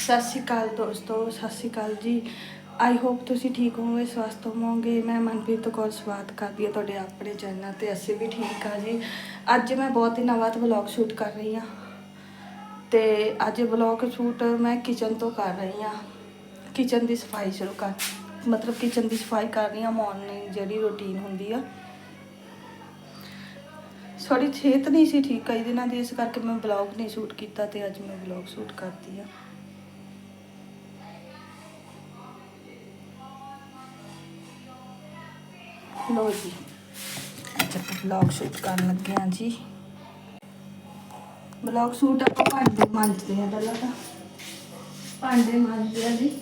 ਸਤਿ ਸ਼੍ਰੀ ਅਕਾਲ ਦੋਸਤੋ, ਸਤਿ ਸ਼੍ਰੀ ਅਕਾਲ ਜੀ। ਆਈ ਹੋਪ ਤੁਸੀਂ ਠੀਕ ਹੋਵੋਗੇ, ਸਵਸਥ ਹੋਵੋਗੇ। ਮੈਂ ਮਨਪ੍ਰੀਤ ਕੌਰ ਸਵਾਗਤ ਕਰਦੀ ਹਾਂ ਤੁਹਾਡੇ ਆਪਣੇ ਚੈਨਲ ਤੇ। ਅਸੀਂ ਵੀ ਠੀਕ ਆ ਜੀ। ਅੱਜ ਮੈਂ ਬਹੁਤ ਦਿਨਾਂ ਬਾਅਦ ਵਲੌਗ ਸ਼ੂਟ ਕਰ ਰਹੀ ਹਾਂ। ਤੇ ਅੱਜ ਵਲੌਗ ਸ਼ੂਟ ਮੈਂ ਕਿਚਨ ਤੋਂ ਕਰ ਰਹੀ ਹਾਂ। ਕਿਚਨ ਦੀ ਸਫ਼ਾਈ ਸ਼ੁਰੂ ਕਰ, ਮਤਲਬ ਕਿਚਨ ਦੀ ਸਫ਼ਾਈ ਕਰ ਰਹੀ ਹਾਂ। ਮਾਰਨਿੰਗ ਜਿਹੜੀ ਰੁਟੀਨ ਹੁੰਦੀ ਆ। ਥੋੜੀ ਸਿਹਤ ਨਹੀਂ ਸੀ ਠੀਕ ਕਈ ਦਿਨਾਂ ਦੀ, ਇਸ ਕਰਕੇ ਮੈਂ ਵਲੌਗ ਨਹੀਂ ਸ਼ੂਟ ਕੀਤਾ ਤੇ ਅੱਜ ਮੈਂ ਵਲੌਗ ਸ਼ੂਟ ਕਰਦੀ ਆ ਲੋ ਜੀ। ਅੱਜ ਆਪਾਂ ਵਲੌਗ ਸ਼ੂਟ ਕਰਨ ਲੱਗੇ ਹਾਂ ਜੀ। ਬਲੌਗ ਸ਼ੂਟ ਆਪਾਂ ਭਾਂਡੇ ਮਾਂਜਦੇ ਆ ਪਹਿਲਾਂ ਤਾਂ। ਭਾਂਡੇ ਮਾਂਜਦੇ ਆ ਜੀ।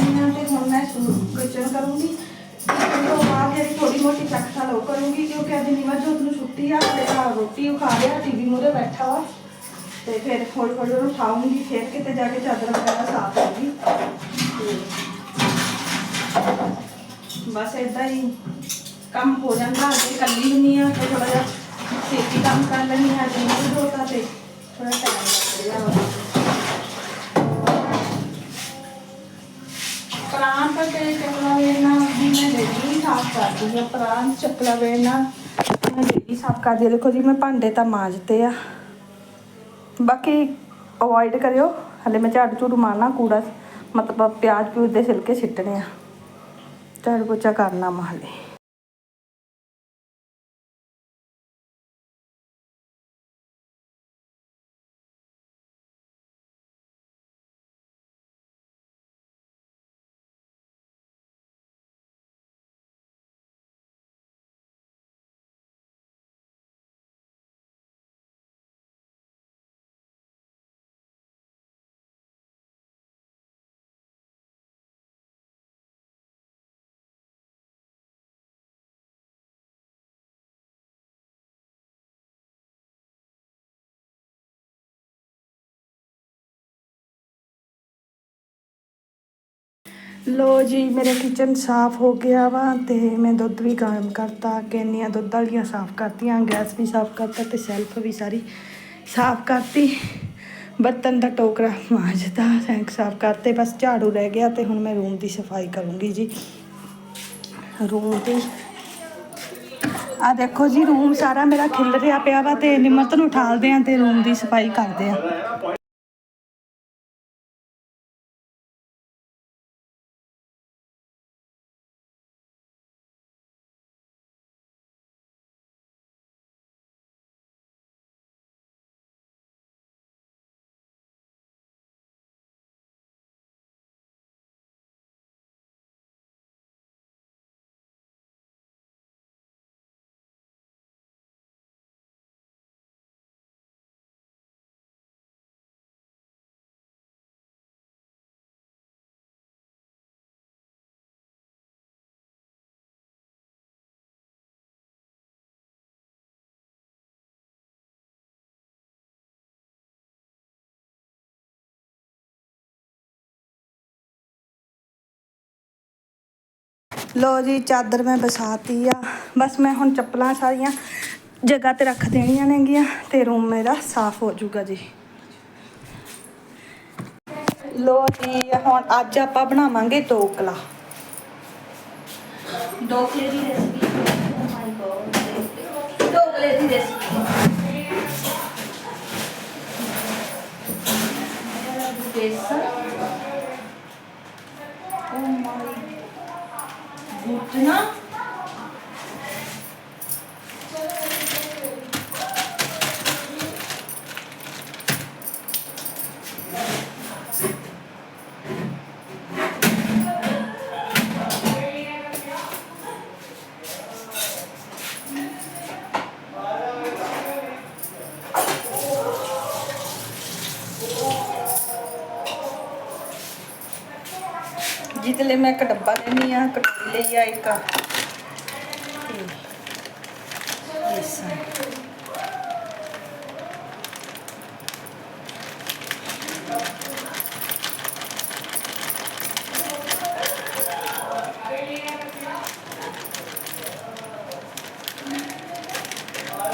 'ਚ ਪਾ ਤੇ ਹੁਣ ਮੈਂ ਕਿਚਨ ਕਰੂੰਗੀ। ਕਿਚਨ ਤੋਂ ਬਾਅਦ ਜਿਹੜੀ ਥੋੜੀ ਮੋਟੀ ਚੱਕਾ ਲੋ ਕਰੂੰਗੀ, ਕਿਉਂਕਿ ਅੱਜ ਨਿਮਰਜੋਤ ਨੂੰ ਛੁੱਟੀ ਆ, ਤੇ ਘਰ ਰੋਟੀ ਉਹ ਖਾ ਰਿਹਾ ਟੀਵੀ ਮੂਹਰੇ ਬੈਠਾ ਵਾ। ਤੇ ਫਿਰ ਹੌਲੀ ਹੌਲੀ ਉਹਨੂੰ ਉਠਾਉਂਗੀ ਫਿਰ ਕਿਤੇ ਜਾ ਕੇ ਚਾਦਰ ਵਗੈਰਾ ਸਾਫ਼ ਕਰੂੰਗੀ। ਤੇ ਬਸ ਏਦਾਂ ਹੀ ਕੰਮ ਹੋ ਜਾਂਦਾ ਜੇ ਕੱਲੀ ਹੁੰਨੀ ਆ, ਤੇ ਥੋੜਾ ਜਿਹਾ ਛੇਤੀ ਕੰਮ ਕਰ ਲੈਣੀ ਆ ਜੇ ਨਹੀਂ ਤੇ ਥੋੜਾ ਟਾਈਮ ਸਾਫ਼ ਕਰਦੀ ਆ ਪ੍ਰਾਂਤ ਚੱਕਲਾ ਵੇਣਾ ਮੈਂ ਡੇਲੀ ਸਾਫ਼ ਕਰਦੀ ਆ। ਦੇਖੋ ਜੀ, ਮੈਂ ਭਾਂਡੇ ਤਾਂ ਮਾਂਜਤੇ ਆ। ਬਾਕੀ ਅਵੋਇਡ ਕਰਿਓ। ਹਲੇ ਮੈਂ ਝਾੜੂ ਝੂੜੂ ਮਾਰਨਾ, ਕੂੜਾ, ਮਤਲਬ ਪਿਆਜ਼ ਪਿਊਜ਼ ਦੇ ਛਿਲਕੇ ਸਿੱਟਣੇ ਆ। ਝਾੜੂ ਪੋਚਾ ਕਰਨਾ ਮੈਂ ਲੋ ਜੀ, ਮੇਰੇ ਕਿਚਨ ਸਾਫ਼ ਹੋ ਗਿਆ ਵਾ ਤੇ ਮੈਂ ਦੁੱਧ ਵੀ ਗਰਮ ਕਰਤਾ ਕੈਨੀਆਂ ਦੁੱਧ ਵਾਲੀਆਂ ਸਾਫ਼ ਕਰਤੀਆਂ, ਗੈਸ ਵੀ ਸਾਫ਼ ਕਰਤਾ ਤੇ ਸੈਲਫ ਵੀ ਸਾਰੀ ਸਾਫ਼ ਕਰਤੀ। ਬਰਤਨ ਦਾ ਟੋਕਰਾ ਮਾਂਜਦਾ ਸੈਂਕ ਸਾਫ਼ ਕਰਤੇ, ਬਸ ਝਾੜੂ ਰਹਿ ਗਿਆ ਤੇ ਹੁਣ ਮੈਂ ਰੂਮ ਦੀ ਸਫ਼ਾਈ ਕਰੂੰਗੀ ਜੀ। ਰੂਮ ਦੀ ਆ ਦੇਖੋ ਜੀ ਰੂਮ ਸਾਰਾ ਮੇਰਾ ਖਿਲ ਰਿਹਾ ਪਿਆ ਵਾ ਤੇ ਨਿਮਰਤ ਨੂੰ ਉਠਾਲਦੇ ਆ ਤੇ ਰੂਮ ਦੀ ਸਫ਼ਾਈ ਕਰਦੇ ਆ। ਲੋ ਜੀ, ਚਾਦਰ ਮੈਂ ਵਿਛਾਤੀ ਆ। ਬਸ ਮੈਂ ਹੁਣ ਚੱਪਲਾਂ ਸਾਰੀਆਂ ਜਗ੍ਹਾ ਤੇ ਰੱਖ ਦੇਣੀਆਂ ਨੇਗੀਆਂ ਤੇ ਰੂਮ ਮੇਰਾ ਸਾਫ਼ ਹੋ ਜਾਊਗਾ ਜੀ। ਲੋ ਜੀ, ਹੁਣ ਅੱਜ ਆਪਾਂ ਬਣਾਵਾਂਗੇ ਢੋਕਲਾ। ਢੋਕਲੇ ਦੀ ਰੈਸਪੀ ਓ ਮਾਈ ਗॉड ਢੋਕਲੇ ਦੀ ਰੈਸਪੀ ਬੇਸਨ। 5등 ਜਿਹਦੇ ਲਈ ਮੈਂ ਇੱਕ ਡੱਬਾ ਲੈਣੀ ਆ ਕਟੋਰੀ ਲਈ ਆ ਇੱਕ ਤੇ ਬੇਸਣ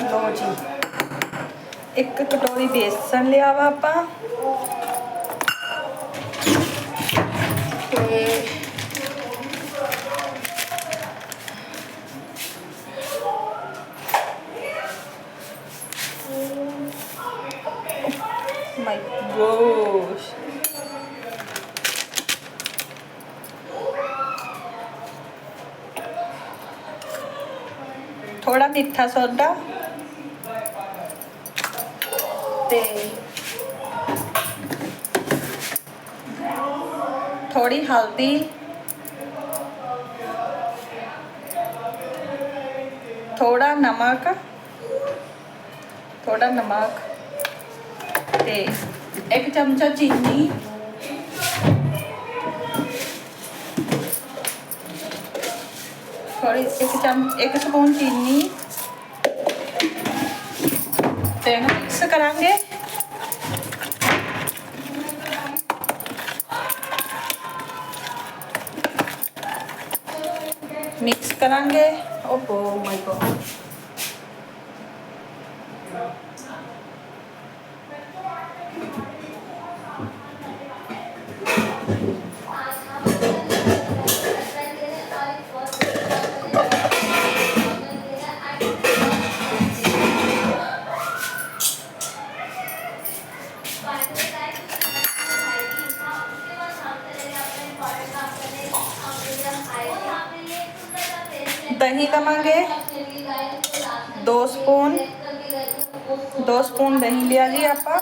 ਲੋ ਜੀ ਇੱਕ ਕਟੋਰੀ ਬੇਸਣ ਲਿਆ ਵਾ ਆਪਾਂ ਥੋੜਾ ਮਿੱਠਾ ਸੋਡਾ ਤੇ ਥੋੜੀ ਹਲਦੀ। ਥੋੜਾ ਨਮਕ। ਥੋੜਾ ਨਮਕ। ਤੇ ਇੱਕ ਚਮਚਾ ਚੀਨੀ। ਥੋੜੀ ਇੱਕ ਚਮ ਇੱਕ ਸਪੂਨ ਚੀਨੀ। ਤੇ ਇਹਨੂੰ ਮਿਕਸ ਕਰਾਂਗੇ। ਮਿਕਸ ਕਰਾਂਗੇ। ਓਹੋ ਮਾਈ ਗॉड ਦਹੀਂ ਲਵਾਂਗੇ 2 ਸਪੂਨ 2 ਸਪੂਨ ਦਹੀਂ ਲਿਆ ਜੀ ਆਪਾਂ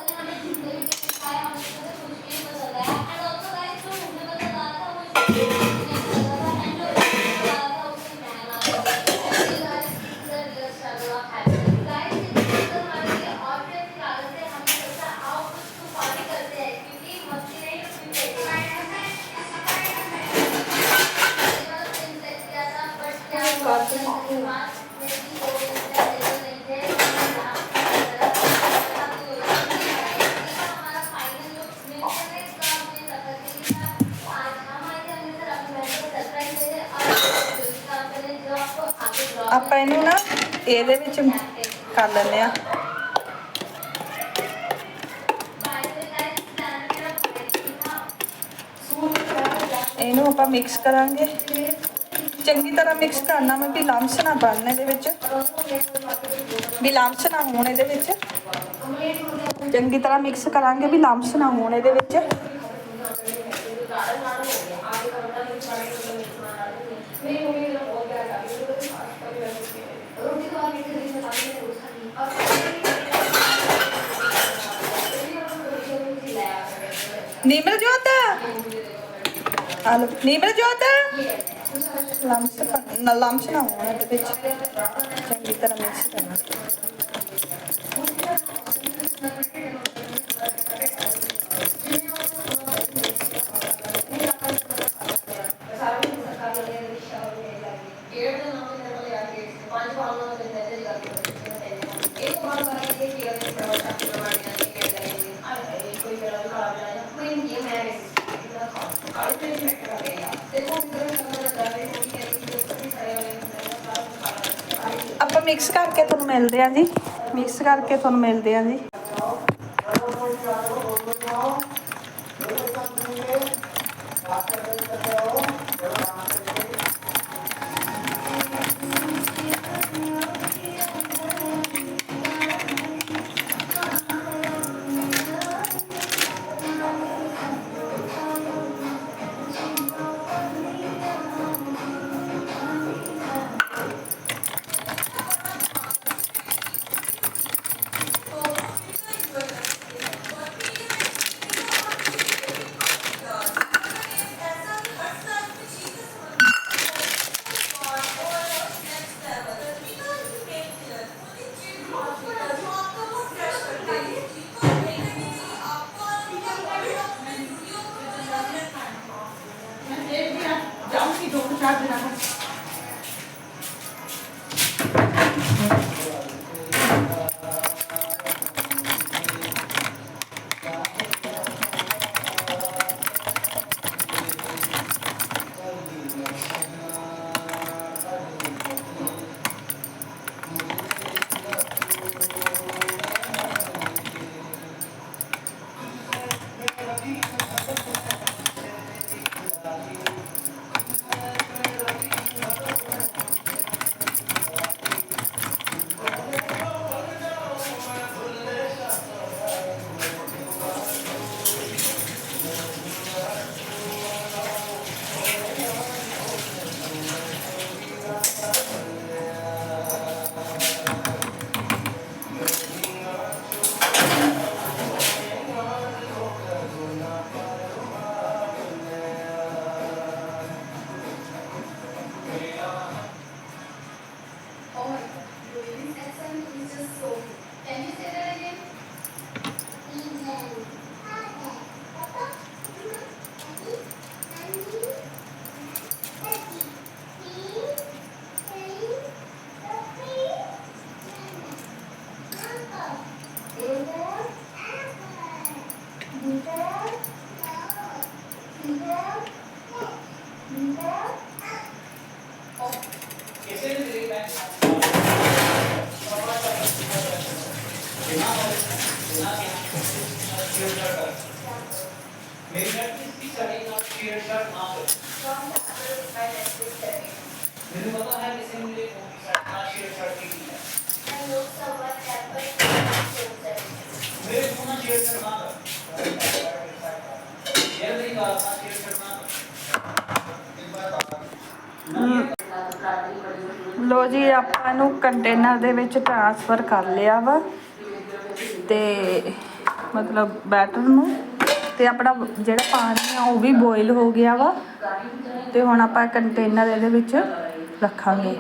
ਆਪਾਂ ਇਹਨੂੰ ਨਾ ਇਹਦੇ ਵਿੱਚ ਕਰ ਲੈਂਦੇ ਆ ਇਹਨੂੰ ਆਪਾਂ ਮਿਕਸ ਕਰਾਂਗੇ। ਚੰਗੀ ਤਰ੍ਹਾਂ ਮਿਕਸ ਕਰਨਾ ਮੈਂ ਵੀ ਲੰਮਸ ਨਾ ਬਣਨ ਇਹਦੇ ਵਿੱਚ। ਵੀ ਲੰਮਸ ਨਾ ਹੋਣ ਇਹਦੇ ਵਿੱਚ। ਚੰਗੀ ਤਰ੍ਹਾਂ ਮਿਕਸ ਕਰਾਂਗੇ ਵੀ ਲੰਮਸ ਨਾ ਹੋਣ ਇਹਦੇ ਵਿੱਚ। ਨਿਮਰ ਜੋਤ ਹਲੋ ਨਿਮਰ ਜੋਤ ਲੰਮਸ ਨਾ ਲੰਮਸ ਨਾ ਹੋਣ ਇਹਦੇ ਵਿੱਚ ਚੰਗੀ ਤਰ੍ਹਾਂ ਮਿਕਸ ਕਰਨਾ ਆਪਾਂ ਮਿਕਸ ਕਰਕੇ ਤੁਹਾਨੂੰ ਮਿਲਦੇ ਆਂ ਜੀ। ਮਿਕਸ ਕਰਕੇ ਤੁਹਾਨੂੰ ਮਿਲਦੇ ਆਂ ਜੀ। ਲੋ ਜੀ, ਆਪਾਂ ਇਹਨੂੰ ਕੰਟੇਨਰ ਦੇ ਵਿੱਚ ਟ੍ਰਾਂਸਫਰ ਕਰ ਲਿਆ ਵਾ ਤੇ ਮਤਲਬ ਬੈਟਰ ਨੂੰ ਤੇ ਆਪਣਾ ਜਿਹੜਾ ਪਾਣੀ ਆ ਉਹ ਵੀ ਬੋਇਲ ਹੋ ਗਿਆ ਵਾ ਤੇ ਹੁਣ ਆਪਾਂ ਕੰਟੇਨਰ ਇਹਦੇ ਵਿੱਚ ਰੱਖਾਂਗੇ।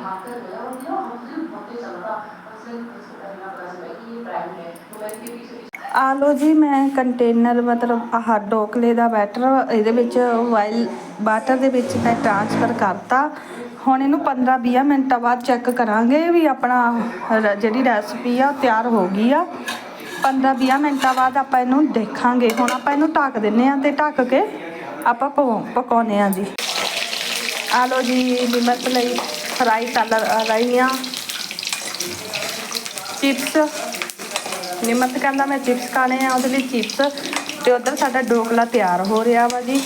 ਆ ਲੋ ਜੀ ਮੈਂ ਕੰਟੇਨਰ ਮਤਲਬ ਆਹ ਡੋਕਲੇ ਦਾ ਬੈਟਰ ਇਹਦੇ ਵਿੱਚ ਵਾਈਲ ਬਾਟਰ ਦੇ ਵਿੱਚ ਮੈਂ ਟ੍ਰਾਂਸਫਰ ਕਰਤਾ। ਹੁਣ ਇਹਨੂੰ 15-20 ਮਿੰਟਾਂ ਬਾਅਦ ਚੈੱਕ ਕਰਾਂਗੇ ਵੀ ਆਪਣਾ ਜਿਹੜੀ ਰੈਸਪੀ ਆ ਤਿਆਰ ਹੋ ਗਈ ਆ। 15-20 ਮਿੰਟਾਂ ਬਾਅਦ ਆਪਾਂ ਇਹਨੂੰ ਦੇਖਾਂਗੇ। ਹੁਣ ਆਪਾਂ ਇਹਨੂੰ ਢੱਕ ਦਿੰਨੇ ਆ ਤੇ ਢੱਕ ਕੇ ਆਪਾਂ ਪਕਾਉ- ਪਕਾਉਂਦੇ ਆ ਜੀ। ਆ ਲੋ ਜੀ ਨਿਮਤ ਲਈ ਫਰਾਈ ਕਰ ਰਹੀ ਰਹੀਆਂ ਚਿਪਸ। ਨਿਮਤ ਕਹਿੰਦਾ ਮੈਂ ਚਿਪਸ ਖਾਣੇ ਆ, ਉਹਦੇ ਲਈ ਚਿਪਸ। ਤੇ ਉਧਰ ਸਾਡਾ ਡੋਕਲਾ ਤਿਆਰ ਹੋ ਰਿਹਾ ਵਾ ਜੀ।